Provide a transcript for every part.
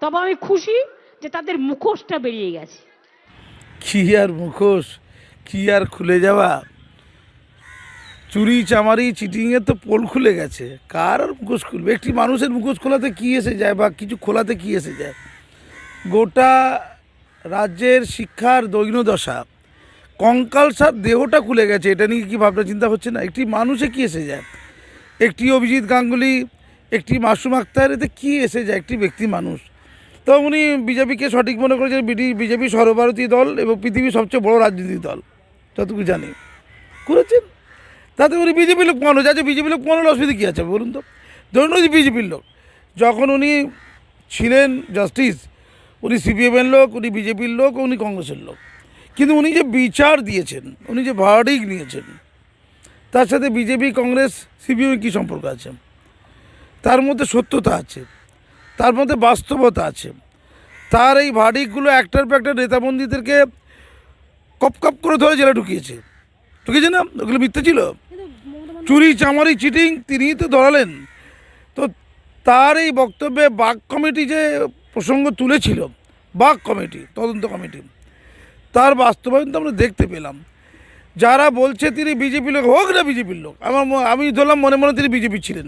তবে আমি খুশি যে তাদের মুখোশটা বেরিয়ে গেছে। কি আর মুখোশ? কি আর খুলে যাওয়া? চুরি, চামারি চিটিংয়ের তো পোল খুলে গেছে। কার আর মুখোশ খুলবে? একটি মানুষের মুখোশ খোলাতে কি এসে যায় বা কিছু খোলাতে কি এসে যায়? গোটা রাজ্যের শিক্ষার দৈন্যদশা। কঙ্কালসার দেহটা খুলে গেছে, এটা নিয়ে কি ভাবনা চিন্তা হচ্ছে না? একটি মানুষে কি এসে যায়? একটি অভিজিৎ গাঙ্গুলি, একটি মাসুম আক্তার, এতে কি এসে যায়? একটি ব্যক্তি মানুষ। তো উনি বিজেপিকে সঠিক মনে করেছেন বিডি বিজেপি সর্বভারতীয় দল এবং পৃথিবীর সবচেয়ে বড় রাজনৈতিক দল, যতটুকু জানি। করেছেন? তাতে উনি বিজেপির লোক মানুষ আছে বিজেপির লোক মানুষ অসুবিধা কী আছে বলুন তো? ধরুন উনি বিজেপির লোক, যখন উনি ছিলেন জাস্টিস, উনি সিপিএমের লোক, উনি বিজেপির লোক, উনি কংগ্রেসের লোক। কিন্তু উনি যে বিচার দিয়েছেন, উনি যে ভার্ডিক নিয়েছেন, তার সাথে বিজেপি, কংগ্রেস, সিপিএম কী সম্পর্ক আছে? তার মধ্যে সত্যতা আছে। তার মধ্যে বাস্তবতা আছে। তার এই ভার্ডিকগুলো একটার পর একটা নেতাবন্দীদেরকে কপ কপ করে ধরে জেলে ঢুকিয়েছে। ঢুকিয়েছে না? ওগুলো মিথ্যে ছিল? চুরি, চামারি চিটিং তিনিই তো ধরালেন। তো তার এই বক্তব্যে বাক কমিটি যে প্রসঙ্গ তুলেছিল, বাক কমিটি, তদন্ত কমিটি, তার বাস্তবায়ন তো আমরা দেখতে পেলাম। যারা বলছে তিনি বিজেপি লোক, হোক না বিজেপির লোক, আমার আমি ধরলাম মনে মনে তিনি বিজেপি ছিলেন।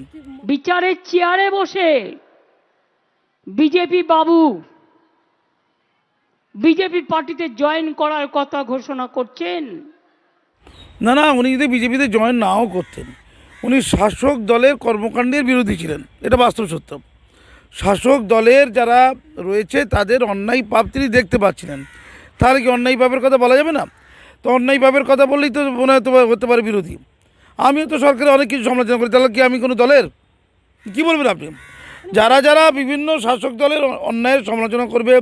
বিচারের চেয়ারে বসে বিজেপি বাবু, বিজেপি পার্টিতে জয়েন করার কথা ঘোষণা করছেন? না না, উনি যদি বিজেপিতে জয়েন নাও করতেন, উনি শাসক দলের কর্মকাণ্ডের বিরোধী ছিলেন, এটা বাস্তব সত্য। শাসক দলের যারা রয়েছে, তাদের অন্যায় পাপ তিনি দেখতে পাচ্ছিলেন। তাহলে কি অন্যায় পাপের কথা বলা যাবে না? তো অন্যায় পাপের কথা বললেই তো মনে হয় হতে পারে বিরোধী। আমিও তো সরকারের অনেক কিছু সমালোচনা করি, তাহলে কি আমি কোনো দলের? কি বলবেন আপনি? যারা যারা বিভিন্ন শাসক দলের অন্যায়ের সমালোচনা করবে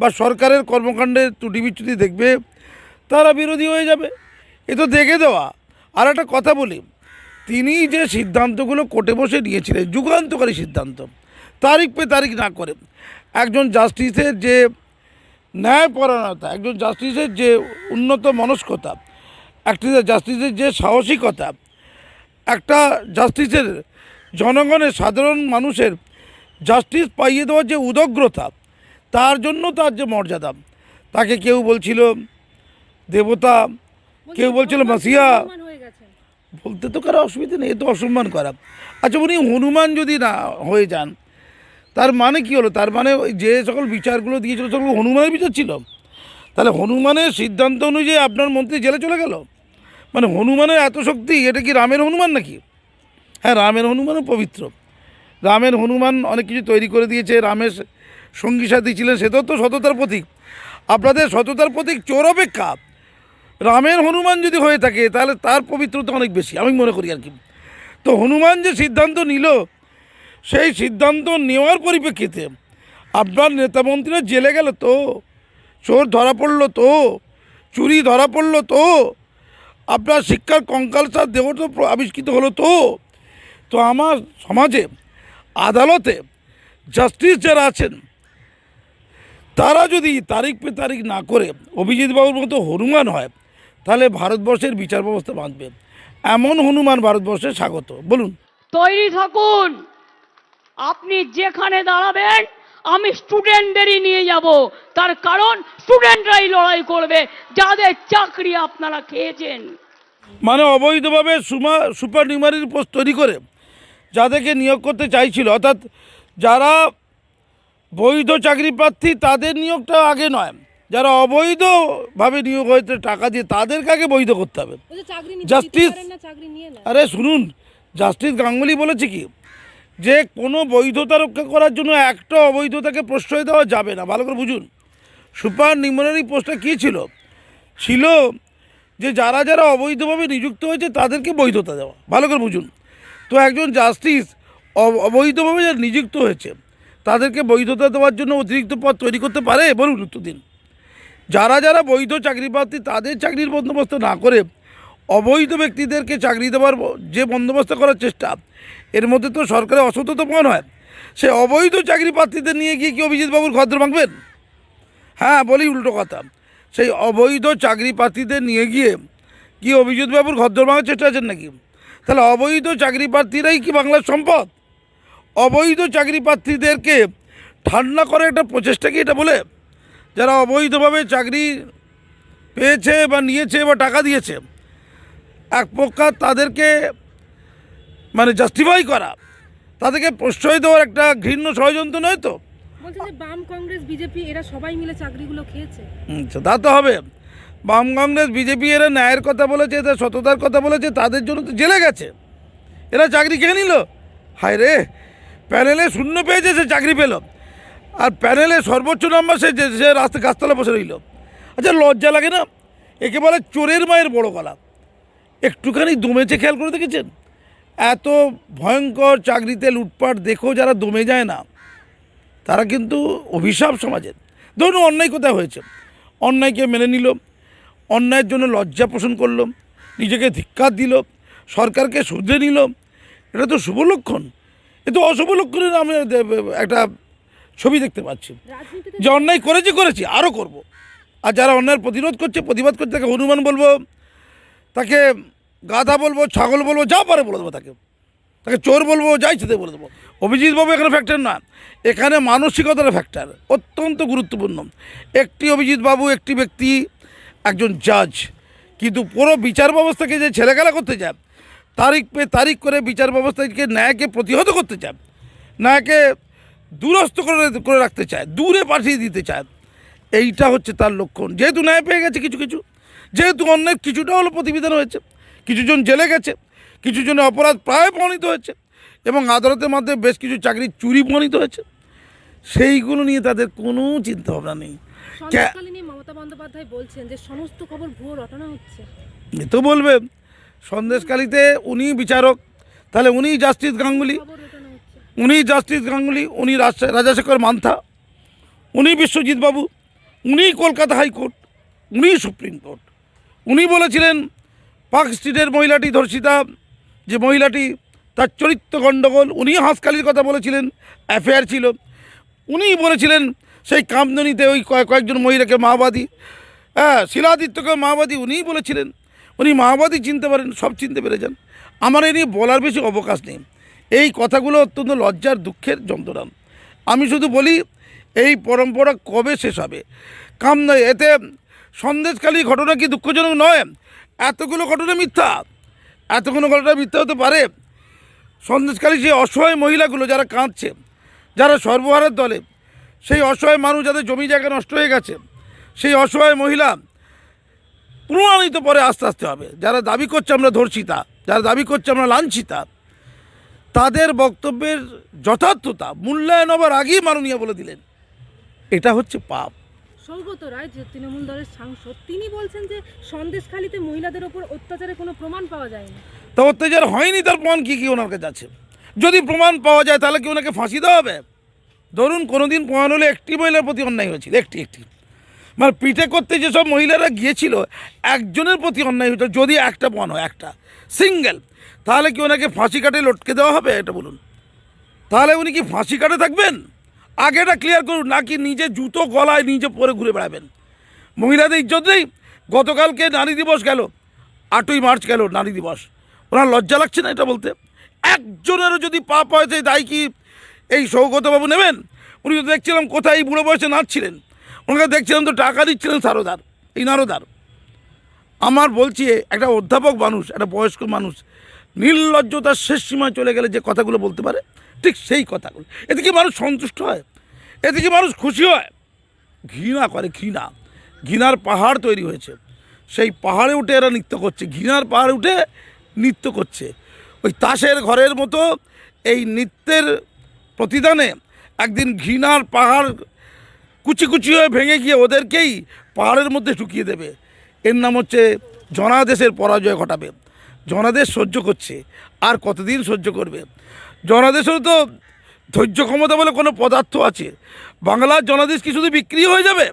বা সরকারের কর্মকাণ্ডের ত্রুটি বিচ্যুতি দেখবে, তারা বিরোধী হয়ে যাবে। এ তো দেখে দেওয়া। আর একটা কথা বলি, তিনি যে সিদ্ধান্তগুলো কোর্টে বসে নিয়েছিলেন যুগান্তকারী সিদ্ধান্ত, তারিখ পে তারিখ না করে, একজন জাস্টিসের যে ন্যায়পরায়ণতা, একজন জাস্টিসের যে উন্নত মনস্কতা, একটি জাস্টিসের যে সাহসিকতা, একটা জাস্টিসের জনগণের সাধারণ মানুষের জাস্টিস পাইয়ে দেওয়ার যে উদগ্রতা তার জন্য তার যে মর্যাদা। তাকে কেউ বলছিল দেবতা কেউ বলছিল মাসিয়া বলতে তো কারও অসুবিধা নেই এ তো অসম্মান করা। আচ্ছা উনি হনুমান যদি না হয়ে যান তার মানে কি হলো? তার মানে ওই যে সকল বিচারগুলো দিয়েছিল সকল হনুমানের বিচার ছিল। তাহলে হনুমানের সিদ্ধান্ত অনুযায়ী আপনার মন্ত্রী জেলে চলে গেল? মানে হনুমানের এত শক্তি এটা কি রামের হনুমান নাকি? হ্যাঁ রামের হনুমানও পবিত্র। রামের হনুমান অনেক কিছু তৈরি করে দিয়েছে, রামের সঙ্গী সাথী ছিলেন সেটাও তো তো সততার প্রতীক। আপনাদের সততার প্রতীক চোর অপেক্ষা। রামের হনুমান যদি হয়ে থাকে, তাহলে তার পবিত্রতা অনেক বেশি, আমি মনে করি আর কি। তো হনুমান যে সিদ্ধান্ত নিল, সেই সিদ্ধান্ত নেওয়ার পরিপ্রেক্ষিতে আপনার নেতামন্ত্রীরা জেলে গেল তো, চোর ধরা পড়ল তো, চুরি ধরা পড়ল তো, আপনার শিক্ষার কঙ্কালসার দেহ তো আবিষ্কৃত হলো তো। তো আমার সমাজে আদালতে জাস্টিস যারা আছেন তারা যদি তারিখ পে তারিখ না করে অভিজিৎ বাবুর মতো হনুমান হয় তাহলে ভারতবর্ষের বিচার ব্যবস্থা বাঁধবে। এমন হনুমান ভারতবর্ষে স্বাগত। বলুন। তৈরি থাকুন। আপনি যেখানে দাঁড়াবেন আমি স্টুডেন্টদেরই নিয়ে যাব। তার কারণ স্টুডেন্টরাই লড়াই করবে যাদের চাকরি আপনারা খেয়েছেন। মানে অবৈধভাবে সুমা সুপার নিউমারির পোস্ট তৈরি করে যাদেরকে নিয়োগ করতে চাইছিল অর্থাৎ যারা বৈধ চাকরি প্রার্থী তাদের নিয়োগটা আগে নয়। যারা অবৈধভাবে নিয়োগ হয়েছে টাকা দিয়ে তাদেরকে আগে বৈধ করতে হবে। জাস্টিস আরে শুনুন জাস্টিস গাঙ্গুলি বলেছে কি? যে কোনো বৈধতা রক্ষা করার জন্য একটা অবৈধতাকে প্রশ্রয় দেওয়া যাবে না। ভালো করে বুঝুন। সুপার নিউমারি পোস্টটা কী ছিল? ছিল যে যারা যারা অবৈধভাবে নিযুক্ত হয়েছে তাদেরকে বৈধতা দেওয়া। ভালো করে বুঝুন। তো একজন জাস্টিস অবৈধভাবে যারা নিযুক্ত হয়েছে, তাদেরকে বৈধতা দেওয়ার জন্য অতিরিক্ত পদ তৈরি করতে পারে? বলুন উত্তর দিন যারা যারা বৈধ চাকরি প্রার্থী, তাদের চাকরির বন্দোবস্ত না করে অবৈধ ব্যক্তিদেরকে চাকরি দেওয়ার যে বন্দোবস্ত করার চেষ্টা, এর মধ্যে তো সরকারের অসততা প্রমাণ হয়। সে অবৈধ চাকরি প্রার্থীদের নিয়ে গিয়ে কি অভিজিৎ বাবুর খদ্র ভাঙবেন? হ্যাঁ বলি উল্টো কথা। সেই অবৈধ চাকরি প্রার্থীদের নিয়ে গিয়ে কি অভিজিৎ বাবুর ঘর ভাঙার চেষ্টা আছেন নাকি? তাহলে অবৈধ চাকরি প্রার্থীরাই কি বাংলার সম্পদ? অবৈধ চাকরি প্রার্থীদেরকে ঠান্ডা করে একটা প্রচেষ্টা কি এটা বলে? যারা অবৈধভাবে চাকরি পেয়েছে বা নিয়েছে বা টাকা দিয়েছে এক প্রকার তাদেরকে মানে জাস্টিফাই করা তাদেরকে প্রশ্রয় দেওয়ার একটা ঘৃণ্য ষড়যন্ত্র নয় তো? বাম কংগ্রেস বিজেপি এরা সবাই মিলে চাকরিগুলো খেয়েছে। তা তো হবে। বাম কংগ্রেস, বিজেপি এরা ন্যায়ের কথা বলেছে এদের সততার কথা বলেছে, তাদের জন্য তো জেলে গেছে। এরা চাকরি খেয়ে নিল। হায় রে, প্যানেলে শূন্য পেয়েছে সে চাকরি পেল। আর প্যানেলে সর্বোচ্চ নম্বর সে সে রাস্তা, গাছতলা বসে রইল। আচ্ছা লজ্জা লাগে না? একে বলে চোরের মায়ের বড় গলা। একটুখানি দমেছে, খেয়াল করে দেখেছেন? এত ভয়ঙ্কর চাকরিতে লুটপাট দেখো যারা দমে যায় না। তারা কিন্তু অভিশাপ সমাজের। ধরুন অন্যায় কোথায় হয়েছে? অন্যায়কে মেনে নিল। অন্যায়ের জন্য লজ্জা পোষণ করল নিজেকে ধিক্কার দিল সরকারকে শুধরে নিল। এটা তো শুভ লক্ষণ। এ তো অশুভ লক্ষণের আমি একটা ছবি দেখতে পাচ্ছি। যে অন্যায় করেছি করেছি আরও করব। আর যারা অন্যায়ের প্রতিরোধ করছে প্রতিবাদ করছে তাকে হনুমান বলব তাকে গাধা বলব ছাগল বলব যা পারে বলে দেবো তাকে। তাকে চোর বলব যাই সেতে বলে দেবো। অভিজিৎ বাবু এখানে ফ্যাক্টর না। এখানে মানসিকতার ফ্যাক্টর অত্যন্ত গুরুত্বপূর্ণ। একটি অভিজিৎ বাবু একটি ব্যক্তি একজন জাজ। কিন্তু পুরো বিচার ব্যবস্থাকে যে ছেলেখেলা করতে চায়, তারিখ পে তারিখ করে বিচার ব্যবস্থাকে ন্যায়কে প্রতিহত করতে চায়, ন্যায়কে দূরস্থ করে করে রাখতে চায়, দূরে পাঠিয়ে দিতে চায়, এইটা হচ্ছে তার লক্ষণ। যেহেতু ন্যায় পেয়ে গেছে কিছু কিছু, যেহেতু অন্যের কিছুটা হলো প্রতিবেদন হয়েছে, কিছুজন জেলে গেছে কিছু জনের অপরাধ প্রায় প্রমাণিত হয়েছে, এবং আদালতের মাধ্যমে বেশ কিছু চাকরি চুরি প্রমাণিত হয়েছে, সেইগুলো নিয়ে তাদের কোনো চিন্তা ভাবনা নেই মমতা বন্দ্যোপাধ্যায় বলছেন যে সমস্ত খবর ভুয়ো রটনা হচ্ছে। এ তো বলবে। সন্দেশকালীতে উনি বিচারক তাহলে উনি জাস্টিস গাঙ্গুলি। খবর রটনা হচ্ছে। উনি জাস্টিস গাঙ্গুলি উনি রাজ- রাজাশেখর মান্থা উনি বিশ্বজিৎ বাবু উনি কলকাতা হাইকোর্ট উনি সুপ্রিম কোর্ট। উনি বলেছিলেন পার্ক স্ট্রিটের মহিলাটি ধর্ষিতা যে মহিলাটি তার চরিত্র গণ্ডগোল উনি হাঁসকালির কথা বলেছিলেন অ্যাফেয়ার ছিল। উনি বলেছিলেন সেই কামদনিতে ওই কয়েক কয়েকজন মহিলাকে মাওবাদী হ্যাঁ শিলাদিত্যকে মাওবাদী উনিই বলেছিলেন। উনি মাওবাদী চিনতে পারেন, সব চিনতে পেরে যান। আমার এ নিয়ে বলার বেশি অবকাশ নেই। এই কথাগুলো অত্যন্ত লজ্জার, দুঃখের যন্ত্রণা। আমি শুধু বলি, এই পরম্পরা কবে শেষ হবে? কাম নয় এতে সন্দেশকালী ঘটনা কি দুঃখজনক নয়? এতগুলো ঘটনা মিথ্যা? এতগুলো ঘটনা মিথ্যা হতে পারে? সন্দেশকারী যে অসহায় মহিলাগুলো যারা কাঁদছে, যারা সর্বহারের দলে সেই অসহায় মানুষ যাদের জমি জায়গা নষ্ট হয়ে গেছে সেই অসহায় মহিলা প্রমাণিত পরে আস্তে আস্তে হবে। যারা দাবি করছে আমরা ধর্ষিতা যারা দাবি করছে আমরা লাঞ্ছিতা তাদের বক্তব্যের যথার্থতা মূল্যায়ন হবার আগেই মাননীয় বলে দিলেন। এটা হচ্ছে পাপ। সৌগত রায় যে তৃণমূল দলের সাংসদ তিনি বলছেন যে সন্দেশখালীতে মহিলাদের ওপর অত্যাচারের কোনো প্রমাণ পাওয়া যায়নি। তা অত্যাচার হয়নি তার প্রমাণ কী কী ওনার কাছে আছে? যদি প্রমাণ পাওয়া যায় তাহলে কি ওনাকে ফাঁসি দেওয়া হবে? ধরুন কোনো দিন প্রমাণ হলে একটি মহিলার প্রতি অন্যায় হয়েছিল, একটি একটি। মানে পিঠে করতে যেসব মহিলারা গিয়েছিল, একজনের প্রতি অন্যায় হয়েছিল যদি একটা প্রমাণ হয়, একটা। সিঙ্গেল। তাহলে কি ওনাকে ফাঁসি কাটে লটকে দেওয়া হবে, এটা বলুন। তাহলে উনি কি ফাঁসি কাটে থাকবেন? আগে এটা ক্লিয়ার করুন, নাকি নিজে জুতো, গলায় নিজে পরে ঘুরে বেড়াবেন? মহিলাদের ইজ্জত নেই? গতকালকে নারী দিবস গেল, আটই মার্চ গেল নারী দিবস। ওনার লজ্জা লাগছে না এটা বলতে? একজনেরও যদি পাপ হয়েছে দায় কি এই সৌগতবাবু নেবেন? উনি তো দেখছিলাম কোথায় এই বুড়ো বয়সে নাচছিলেন। ওনাকে দেখছিলাম তো টাকা দিচ্ছিলেন সারদার, এই নারদার। আমার বলছি, একটা অধ্যাপক মানুষ, একটা বয়স্ক মানুষ, নির্লজ্জতার শেষ সীমায় চলে গেলে যে কথাগুলো বলতে পারে, ঠিক সেই কথাগুলো। এতে কি মানুষ সন্তুষ্ট হয়? এতে কি মানুষ খুশি হয়? ঘৃণা করে, ঘৃণা। ঘৃণার পাহাড় তৈরি হয়েছে। সেই পাহাড়ে উঠে এরা নৃত্য করছে। ঘৃণার পাহাড়ে উঠে নৃত্য করছে। ওই তাসের ঘরের মতো এই নৃত্যের প্রতিদানে একদিন ঘৃণার পাহাড় কুচি কুচি হয়ে ভেঙে গিয়ে ওদেরকেই পাহাড়ের মধ্যে ঢুকিয়ে দেবে। এর নাম হচ্ছে জনাদেশের পরাজয় ঘটাবে। জনাদেশ সহ্য করছে, আর কতদিন সহ্য করবে? জনাদেশেরও তো ধৈর্য ক্ষমতা বলে কোনো পদার্থ আছে। বাংলার জনাদেশ কি শুধু বিক্রি হয়ে যাবে?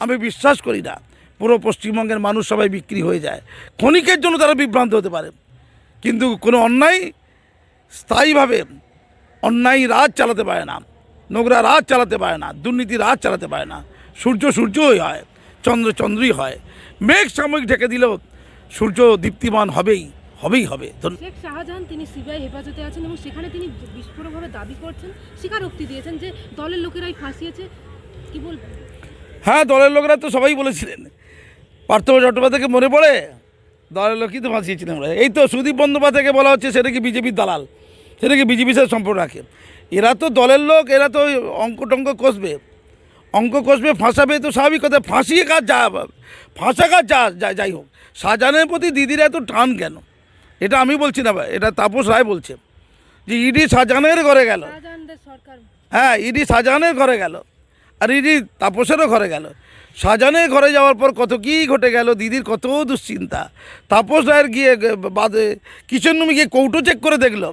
আমি বিশ্বাস করি না। পুরো পশ্চিমবঙ্গের মানুষ সবাই বিক্রি হয়ে যায়। ক্ষণিকের জন্য তারা বিভ্রান্ত হতে পারে। কিন্তু কোনো অন্যায় স্থায়ীভাবে অন্যায় রাজ চালাতে পারে না নোংরা রাজ চালাতে পারে না দুর্নীতি রাজ চালাতে পারে না সূর্য সূর্যই হয় চন্দ্র চন্দ্রই হয়। মেঘ সাময়িক ঢেকে দিলেও সূর্য দীপ্তিমান হবেই হবেই হবে। শেখ শাহজাহান তিনি সিবিআই হেফাজতে আছেন এবং সেখানে তিনি বিস্ফোরকভাবে দাবি করছেন স্বীকারোক্তি দিয়েছেন যে দলের লোকেরাই ফাঁসিয়েছে। কি বলবেন? হ্যাঁ দলের লোকরা তো সবাই বলেছিলেন। পার্থ চট্টোপাধ্যায়কে মনে পড়ে? দলের লোকই তো ফাঁসিয়েছিলেন। এই তো সুদীপ বন্দ্যোপাধ্যায়কে বলা হচ্ছে সেটা কি বিজেপির দালাল? সেটা কি বিজেপির সাথে সম্পর্ক রাখে। এরা তো দলের লোক এরা তো অঙ্ক টঙ্ক কষবে। অঙ্ক কষবে ফাঁসাবে তো স্বাভাবিক কথা ফাঁসিয়ে কাজ যা ফাঁসা কাজ যা যাই হোক। শাহজাহানের প্রতি দিদির এত টান কেন? এটা আমি বলছি না ভাই, এটা তাপস রায় বলছে। যে ইডি শাহজাহানের ঘরে গেল। সরকার। হ্যাঁ ইডি শাহজাহানের ঘরে গেল। আর ইডি তাপসেরও ঘরে গেল। শাহজাহানের ঘরে যাওয়ার পর কত কী ঘটে গেল দিদির কত দুশ্চিন্তা। তাপস রায়ের গিয়ে বাদে কিচেন রুমে গিয়ে কৌটো চেক করে দেখল।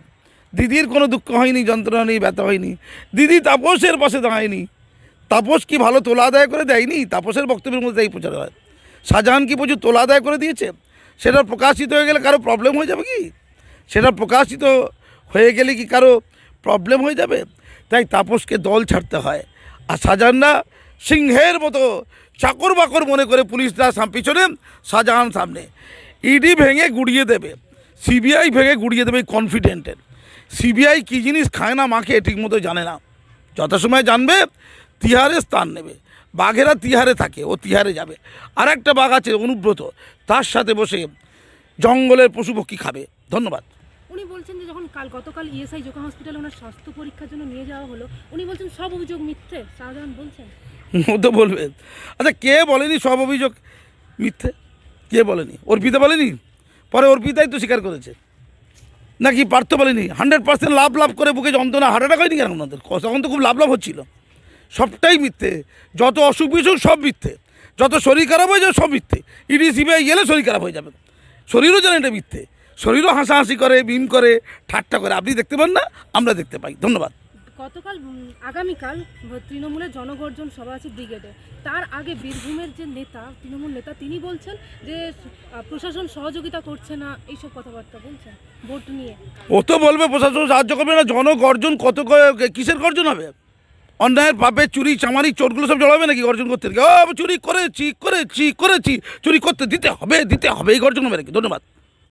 দিদির কোনো দুঃখ হয়নি, যন্ত্রণা নেই, ব্যথা হয়নি। দিদি তাপসের পাশে দাঁড়ায়নি। তাপস কি ভালো তোলা আদায় করে দেয়নি? তাপসের বক্তব্যের মধ্যে এই প্রচার হয়। শাহজাহান কি প্রচুর তোলা আদায় করে দিয়েছে? সেটা প্রকাশিত হয়ে গেলে কারও প্রবলেম হয়ে যাবে কি? সেটা প্রকাশিত হয়ে গেলে কি কারও প্রবলেম হয়ে যাবে? তাই তাপসকে দল ছাড়তে হয়। আর শাহজাহানরা সিংহের মতো চাকর বাকর মনে করে পুলিশরা সাম- পিছনে, শাহজাহান সামনে। ইডি ভেঙে গুড়িয়ে দেবে। সিবিআই ভেঙে গুড়িয়ে দেবে কনফিডেন্টের সিবিআই কী জিনিস খায় না মাকে ঠিকমতো জানে না। যথাসময় জানবে তিহারে স্থান নেবে। বাঘেরা তিহারে থাকে ও তিহারে যাবে। আর একটা বাঘ আছে অনুব্রত। তার সাথে বসে জঙ্গলের পশু পক্ষী খাবে। ধন্যবাদ। উনি বলছেন যে যখন কাল গতকাল ইএসআই জোকা হসপিটালে ওনার স্বাস্থ্য পরীক্ষার জন্য নিয়ে যাওয়া হলো উনি বলছেন সব অভিযোগ মিথ্যে। শাহজাহান বলছেন? ও তো বলবে। আচ্ছা কে বলেনি সব অভিযোগ মিথ্যে? কে বলেনি? অর্পিতা বলেনি? পরে অর্পিতাই তো স্বীকার করেছে। নাকি পার্থ বলেনি? হান্ড্রেড পার্সেন্ট লাভ লাভ করে বুকে যন্ত্রণা হার্ট অ্যাটাক হয়নি কেন ওনাদের? তখন তো খুব লাভ লাভ হচ্ছিল। সবটাই মিথ্যে। যত অসুখ বিসুখ সব মিথ্যে। যত শরীর খারাপ হয়ে যাবে সব মিথ্যে। ইডি সিবিআই গেলে শরীর খারাপ হয়ে যাবে। শরীরও জানেন এটা মিথ্যে। শরীরও হাসাহাসি করে বিম করে, ঠাট্টা করে। আপনি দেখতে পান না, আমরা দেখতে পাই। ধন্যবাদ। গতকাল আগামীকাল তৃণমূলের জনগর্জন সভা আছে ব্রিগেডে। তার আগে বীরভূমের যে নেতা, তৃণমূল নেতা, তিনি বলছেন যে প্রশাসন সহযোগিতা করছে না, এইসব কথাবার্তা বলছেন ভোট নিয়ে। ও তো বলবে, প্রশাসন সাহায্য করবে না, জনগর্জন কত কিসের গর্জন হবে? অন্যায়ের পাপে চুরি, চামারি, চোরগুলো সব জড়াবে নাকি গর্জন করতে? ও, চুরি করেছি করেছি করেছি, চুরি করতে দিতে হবে দিতে হবে, এই গর্জন হবে নাকি? ধন্যবাদ।